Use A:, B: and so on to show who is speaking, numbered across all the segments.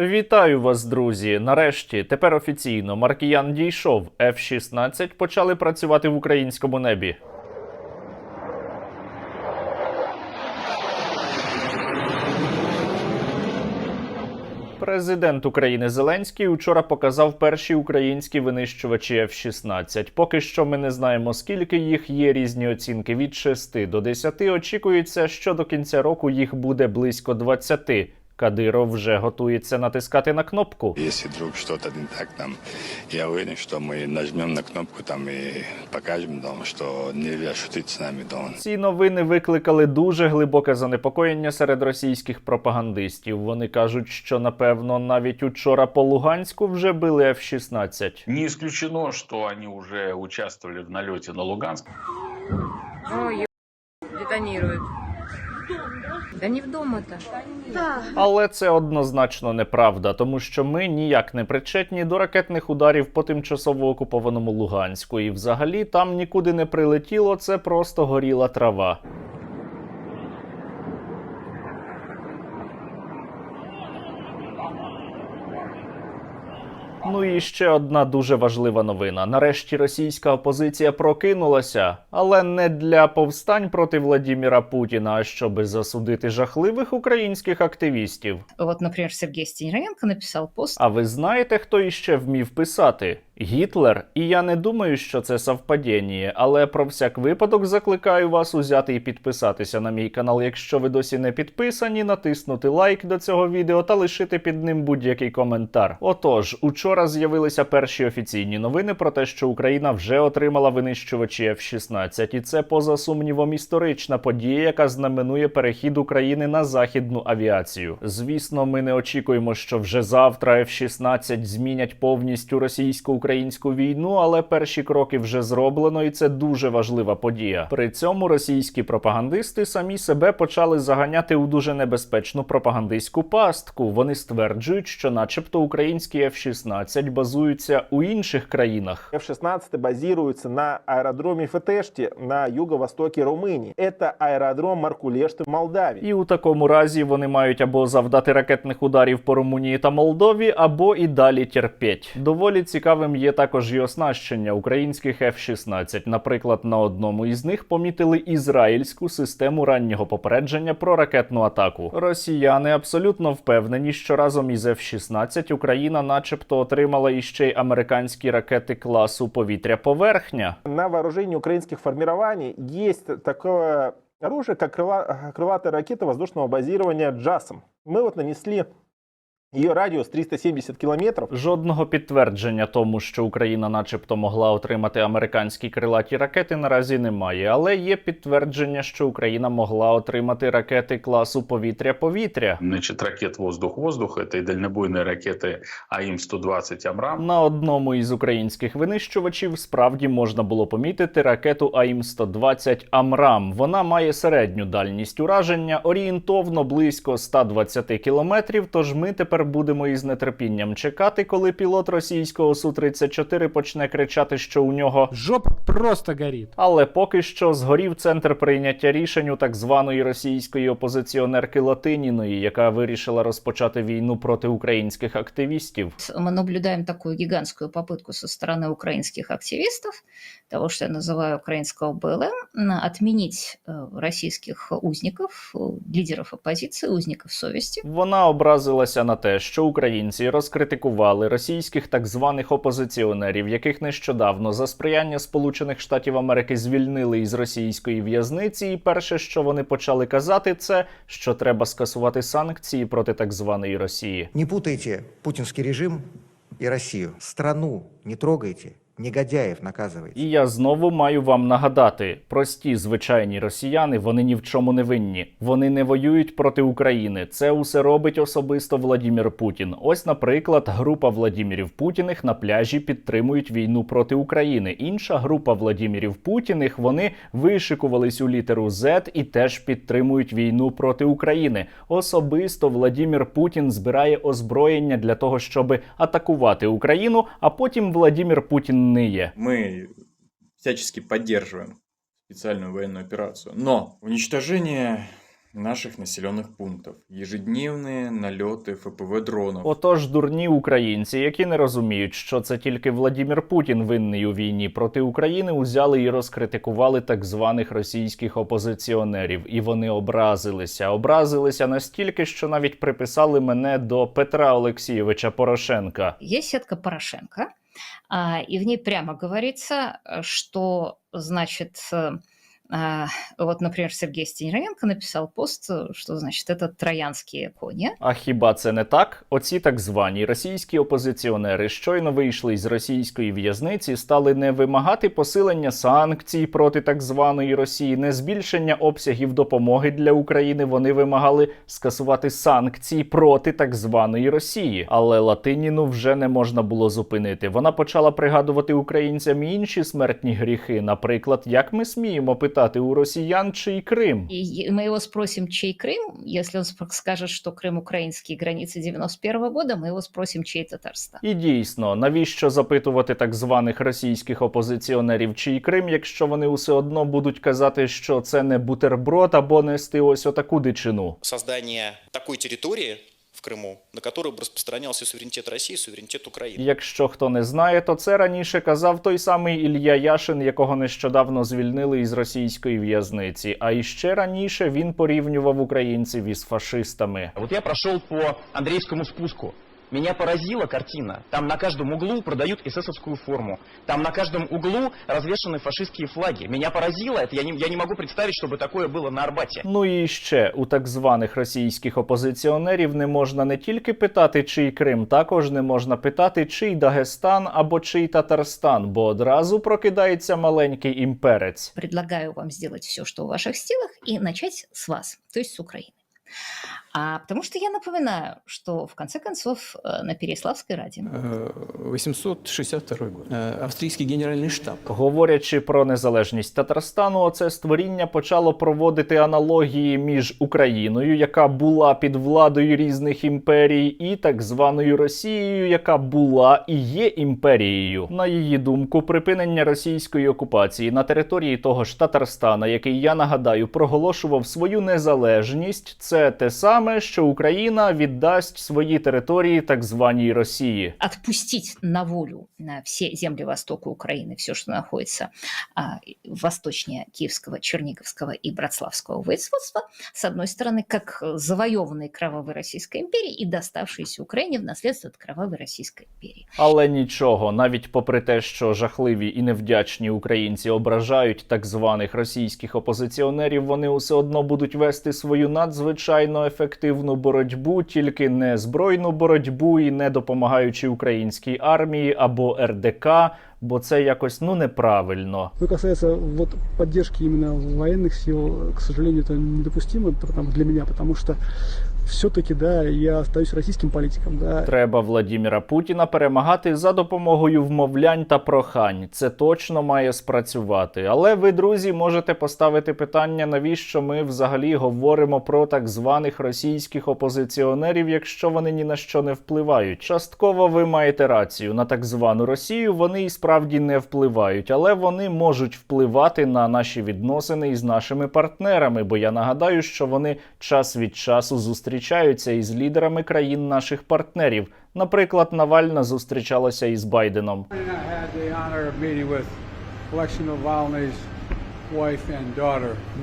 A: Вітаю вас, друзі! Нарешті, тепер офіційно, Маркіян дійшов. F-16 почали працювати в українському небі. Президент України Зеленський учора показав перші українські винищувачі F-16. Поки що ми не знаємо, скільки їх є різні оцінки від 6 до 10. Очікується, що до кінця року їх буде близько 20. Кадиров вже готується натискати на кнопку.
B: Если вдруг что-то не так, там, я уверен, что мы нажмем на кнопку там и покажем, там, что нельзя шутить с нами. Там.
A: Ці новини викликали дуже глибоке занепокоєння серед російських пропагандистів. Вони кажуть, що напевно навіть учора по Луганську вже били F-16.
C: Не исключено, что они уже участвовали в налете на Луганск.
D: Ой, детонирует. Да ні вдома та. Так.
A: Але це однозначно неправда, тому що ми ніяк не причетні до ракетних ударів по тимчасово окупованому Луганську. І взагалі там нікуди не прилетіло, це просто горіла трава. І ще одна дуже важлива новина. Нарешті російська опозиція прокинулася, але не для повстань проти Владіміра Путіна, а щоби засудити жахливих українських активістів.
E: От, наприклад, Сергій Стеняренко написав пост
A: А ви знаєте, хто іще вмів писати? Гітлер, і я не думаю, що це совпадіння, але про всяк випадок закликаю вас узяти і підписатися на мій канал, якщо ви досі не підписані, натиснути лайк до цього відео та лишити під ним будь-який коментар. Отож, учора з'явилися перші офіційні новини про те, що Україна вже отримала винищувачі F-16, і це поза сумнівом історична подія, яка знаменує перехід України на західну авіацію. Звісно, ми не очікуємо, що вже завтра F-16 змінять повністю російсько-українську війну, але перші кроки вже зроблено, і це дуже важлива подія. При цьому російські пропагандисти самі себе почали заганяти у дуже небезпечну пропагандистську пастку. Вони стверджують, що, начебто, українські F-16 базуються у інших країнах.
F: F-16 базируется на аэродроме Фетешти на юго-востоке Румынии. Это аэродром Маркулешты в Молдавии.
A: І у такому разі вони мають або завдати ракетних ударів по Румунії та Молдові, або і далі терпіть. Доволі цікавим є також і оснащення українських F-16. Наприклад, на одному із них помітили ізраїльську систему раннього попередження про ракетну атаку. Росіяни абсолютно впевнені, що разом із F-16 Україна, начебто, отримала іще й американські ракети класу повітря-поверхня.
F: На вооружении украинских формирований есть такое оружие, как крыла- крылатая ракета воздушного базирования «Джасом». Мы вот нанесли ее радиус 370 километров.
A: Жодного підтвердження тому, що Україна, начебто, могла отримати американські крилаті ракети, наразі немає. Але є підтвердження, що Україна могла отримати ракети класу повітря-повітря.
C: Значит, ракет воздух-воздух, это и дальнобойные ракеты АИМ-120 «Амрам».
A: На одному із українських винищувачів справді можна було помітити ракету АІМ-120 Амрам. Вона має середню дальність ураження, орієнтовно близько 120 кілометрів. Тож ми тепер будемо із нетерпінням чекати, коли пілот російського Су-34 почне кричати, що у нього
G: Жопа просто горит.
A: Але поки що згорів центр прийняття рішень у так званої російської опозиціонерки Латиніної, яка вирішила розпочати війну проти українських активістів.
E: мы наблюдаем такую гигантскую попытку со стороны украинских активистов, того, что я называю украинского БЛМ, м, отменить э, российских узников, э, лидеров оппозиции, узников совести.
A: Вона образилася на те, що українці розкритикували російських так званих опозиціонерів, яких нещодавно за сприяння Сполучених Штатів Америки звільнили із російської в'язниці. І перше, що вони почали казати, це що треба скасувати санкції проти так званої Росії.
H: Не путайте путинский режим и Россию. Страну не трогайте, негодяев наказывайте.
A: І я знову маю вам нагадати: прості звичайні росіяни, вони ні в чому не винні. Вони не воюють проти України. Це усе робить особисто Владімір Путін. Ось, наприклад, група Владімірів Путіних на пляжі підтримують війну проти України. Інша група Владімірів Путіних вони вишикувались у літеру Z і теж підтримують війну проти України. Особисто Владімір Путін збирає озброєння для того, щоб атакувати Україну, а потім Владімір Путін ниє.
I: Мы всячески поддерживаем специальную военную операцию. Но уничтожение
G: наших населенных пунктов. Ежедневные налеты ФПВ дронов.
A: Отож, дурні українці, які не розуміють, що це тільки Владімір Путін винний у війні проти України, узяли і розкритикували так званих російських опозиціонерів, і вони образилися. Образилися настільки, що навіть приписали мене до Петра Олексійовича Порошенка.
E: Есть сетка Порошенко, а, и в ней прямо говорится, э, что, значит, э, а, вот, например, Сергей Стеняренко написал пост, э, что, значит, это троянские кони.
A: А хіба це не так? Оці так звані російські опозиціонери щойно вийшли із російської в'язниці, стали не вимагати посилення санкцій проти так званої Росії, не збільшення обсягів допомоги для України. Вони вимагали скасувати санкції проти так званої Росії. Але Латиніну вже не можна було зупинити. Вона почала пригадувати українцям інші смертні гріхи. Наприклад, як ми сміємо питати у росіян чий Крим?
E: И е- мы его спросим, чей Крым. Если он сп- скажет, что Крым украинские границы 91 года, мы его спросим, чей Татарстан.
A: І дійсно, навіщо запитувати так званих російських опозиціонерів чий Крим, якщо вони усе одно будуть казати, що це не бутерброд або нести ось отаку дичину.
I: создание такой территории в Крыму, на которую бы распространялся суверенитет России, суверенитет Украины.
A: Якщо хто не знає, то це раніше казав той самий Ілля Яшин, якого нещодавно звільнили із російської в'язниці. А іще раніше він порівнював українців із фашистами.
J: Вот я прошел по Андреевскому спуску. Меня поразила картина. Там на каждом углу продают эсэсовскую форму. Там на каждом углу развешаны фашистские флаги. Меня поразило это. Я не, я не могу представить, чтобы такое было на Арбате.
A: Ну і ще у так званих російських опозиціонерів не можна не тільки питати, чий Крим, також не можна питати, чий Дагестан або чий Татарстан, бо одразу прокидається маленький імперець.
E: Предлагаю вам сделать все, что в ваших силах, и начать с вас, то есть с Украины. А потому что я напоминаю, что в конце концов э, на Переславской Раде
K: Э, 862 год. Э, Австрийский генеральный штаб.
A: Говорячи про незалежність Татарстану, оце створіння почало проводити аналогії між Україною, яка була під владою різних імперій, і так званою Росією, яка була і є імперією. На її думку, припинення російської окупації на території того ж Татарстана, який я нагадаю, проголошував свою незалежність, це те саме, що Україна віддасть свої території так званій Росії.
E: отпустить на волю на все земли востока Украины, все, что находится а, восточнее Киевского, Черниговского и Братславского воеводства, с одной стороны, как завоеванной кровавой Российской империи и доставшейся Украине в наследство от кровавой Российской империи.
A: Але нічого, навіть попри те, що жахливі і невдячні українці ображають так званих російських опозиціонерів, вони усе одно будуть вести свою надзвичайно ефективну боротьбу, тільки не збройну боротьбу і не допомагаючи українській армії або РДК, бо це якось ну неправильно.
L: Что касается вот поддержки іменно воєнних сил, к сожалению, це недопустимо для мене, тому что все-таки, да, я остаюсь российским политиком, да.
A: Треба Владіміра Путіна перемагати за допомогою вмовлянь та прохань. Це точно має спрацювати. Але ви, друзі, можете поставити питання, навіщо ми взагалі говоримо про так званих російських опозиціонерів, якщо вони ні на що не впливають. Частково ви маєте рацію. На так звану Росію вони і справді не впливають, але вони можуть впливати на наші відносини із нашими партнерами. Бо я нагадаю, що вони час від часу зустрічаються із лідерами країн наших партнерів. Наприклад, Навальна зустрічалася із Байденом.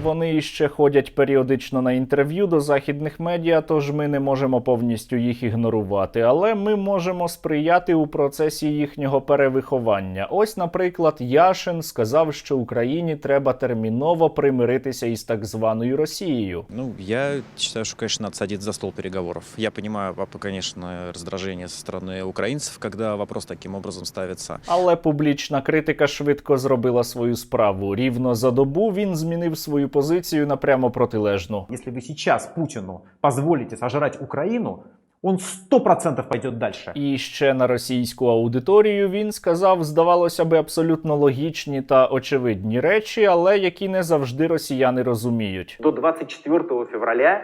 A: Вони іще ходять періодично на інтерв'ю до західних медіа, тож ми не можемо повністю їх ігнорувати, але ми можемо сприяти у процесі їхнього перевиховання. Ось, наприклад, Яшин сказав, що Україні треба терміново примиритися із так званою Росією.
M: Ну, я считаю, что, конечно, надо садиться за стол переговоров. Я понимаю, папа, конечно, раздражение со стороны украинцев, когда вопрос таким образом ставится.
A: Але публічна критика швидко зробила свою справу. Рівно за добу він змінив свою позицію на прямо протилежну.
J: Якщо ви зараз Путіну дозволите сожрати Україну. он сто процентов пойдет далі.
A: І ще на російську аудиторію він сказав, здавалося би, абсолютно логічні та очевидні речі, але які не завжди росіяни розуміють.
J: До 24 февраля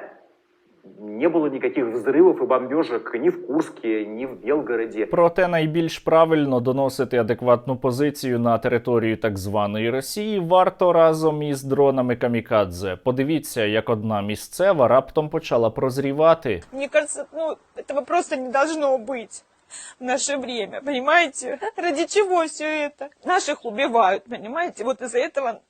N: не было никаких взрывов и бомбежек ни в Курске, ни в Белгороде.
A: Проте найбільш правильно доносити адекватну позицію на територію так званої Росії варто разом із дронами камікадзе. Подивіться, як одна місцева раптом почала прозрівати.
O: Мне кажется, ну, этого просто не должно быть в наше время, понимаете? Ради чего все это? Наших убивают, понимаете? Вот из-за этого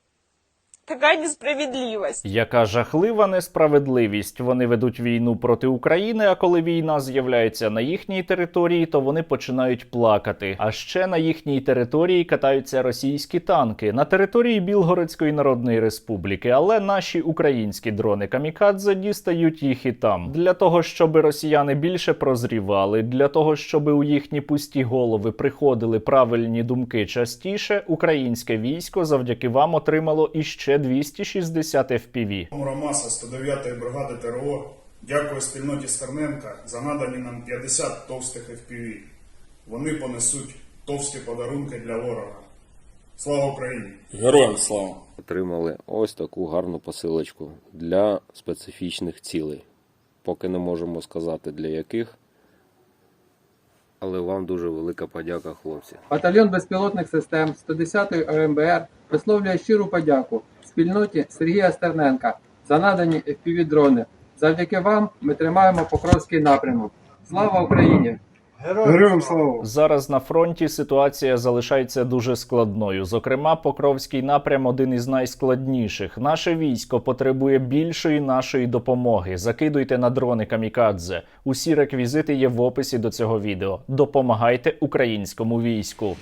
O: такая несправедливость.
A: Яка жахлива несправедливість. Вони ведуть війну проти України, а коли війна з'являється на їхній території, то вони починають плакати. А ще на їхній території катаються російські танки на території Білгородської Народної Республіки. Але наші українські дрони камікадзе дістають їх і там. Для того, щоб росіяни більше прозрівали, для того, щоб у їхні пусті голови приходили правильні думки частіше, українське військо завдяки вам отримало іще 260 FPV.
P: Мурамаса 109-ї бригади ТРО дякую спільноті Стерненка за надані нам 50 товстих FPV. Вони понесуть товсті подарунки для ворога. Слава Україні!
Q: Героям слава! Отримали ось таку гарну посилочку для специфічних цілей. Поки не можемо сказати для яких. Але вам дуже велика подяка, хлопці.
R: Батальйон безпілотних систем 110-ї ОМБР висловлює щиру подяку спільноті Сергія Стерненка за надані FPV-дрони. Завдяки вам ми тримаємо Покровський напрямок. Слава Україні!
L: Героям слава!
A: Зараз на фронті ситуація залишається дуже складною. Зокрема, Покровський напрям один із найскладніших. Наше військо потребує більшої нашої допомоги. Закидуйте на дрони камікадзе. Усі реквізити є в описі до цього відео. Допомагайте українському війську.